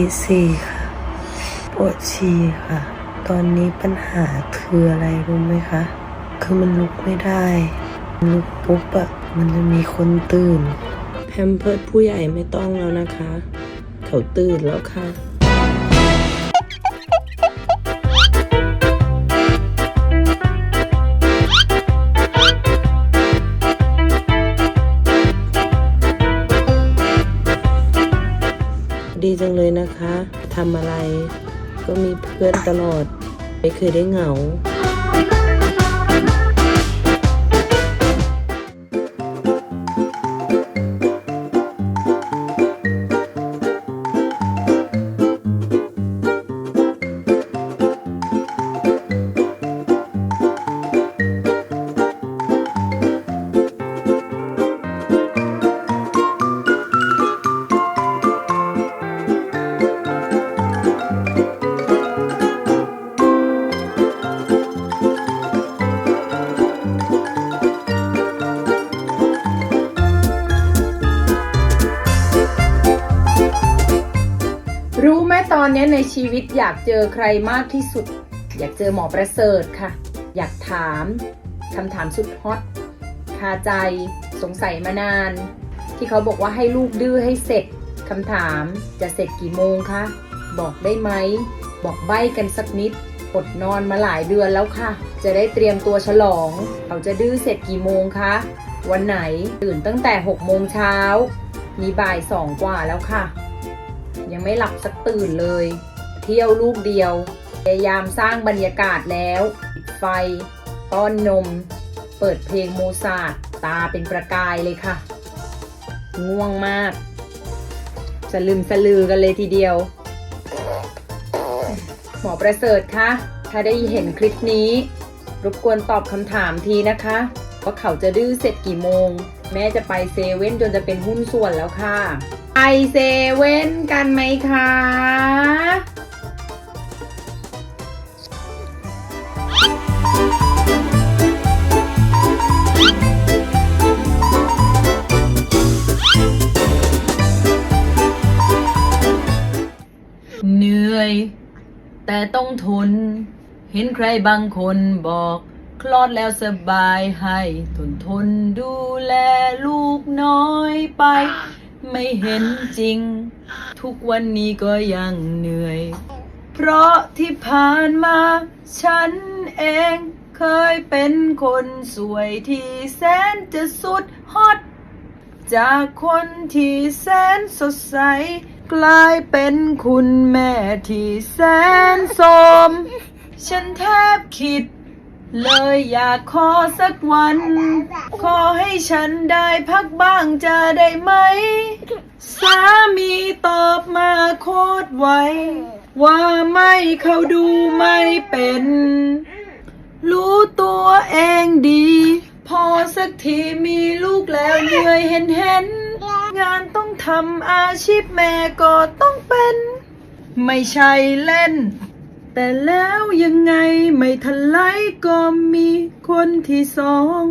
ที่สี่ค่ะปวดฉี่ค่ะ ตอนนี้ปัญหาคืออะไรรู้ไหมคะ คือมันลุกไม่ได้ลุกปุ๊บอะมันจะมีคนตื่น แพมเพิร์ดผู้ใหญ่ไม่ต้องแล้วนะคะ เขาตื่นแล้วค่ะ ดีจังเลยนะคะทำอะไร ก็มีเพื่อนตลอด ไม่เคยได้เหงา อนนี้ในชีวิตอยากเจอใครมากที่สุด อยากเจอหมอประเสริฐค่ะ อยากถามคำถามสุดฮอตคาใจสงสัยมานาน ที่เขาบอกว่าให้ลูกดื้อให้เสร็จคำถามจะเสร็จกี่โมงคะบอกได้ไหม บอกใบ้กันสักนิดอดนอนมาหลายเดือนแล้วค่ะ จะได้เตรียมตัวฉลอง เขาจะดื้อเสร็จกี่โมงคะวันไหนตื่นตั้งแต่6โมงเช้ามีบ่ายสองกว่าแล้วค่ะ ยังไม่หลับสักตื่นเลย เที่ยวลูกเดียว พยายามสร้างบรรยากาศแล้วปิดไฟต้อนนม เปิดเพลงโมซาร์ตาเป็นประกายเลยค่ะ ง่วงมากสลืมสลือกันเลยทีเดียว หมอประเสริฐคะถ้าได้เห็นคลิปนี้ รบกวนตอบคำถามทีนะคะ ว่าเขาจะดื้อเสร็จกี่โมง แม่จะไปเซเว่นจนจะเป็นหุ้นส่วนแล้วค่ะ ไปเซเว่นกันไหมคะเหนื่อย แต่ต้องทน เห็นใครบางคนบอก ลอดแล้วสบายให้ทนทนดูแลลูกน้อยไป ไม่เห็นจริง ทุกวันนี้ก็ยังเหนื่อย เพราะที่ผ่านมา ฉันเองเคยเป็นคนสวยที่แสนจะสุดฮอตจากคนที่แสนสดใส กลายเป็นคุณแม่ที่แสนโสม ฉันแทบคิด เลยอยากขอสักวัน ขอให้ฉันได้พักบ้างจะได้ไหม สามีตอบมาโคตรไว ว่าไม่เขาดูไม่เป็น รู้ตัวเองดี พอสักทีมีลูกแล้วเหนื่อยเห็นเห็น งานต้องทำอาชีพแม่ก็ต้องเป็น ไม่ใช่เล่น แต่แล้วยังไงไม่ทันไลก็มีคนที่สอง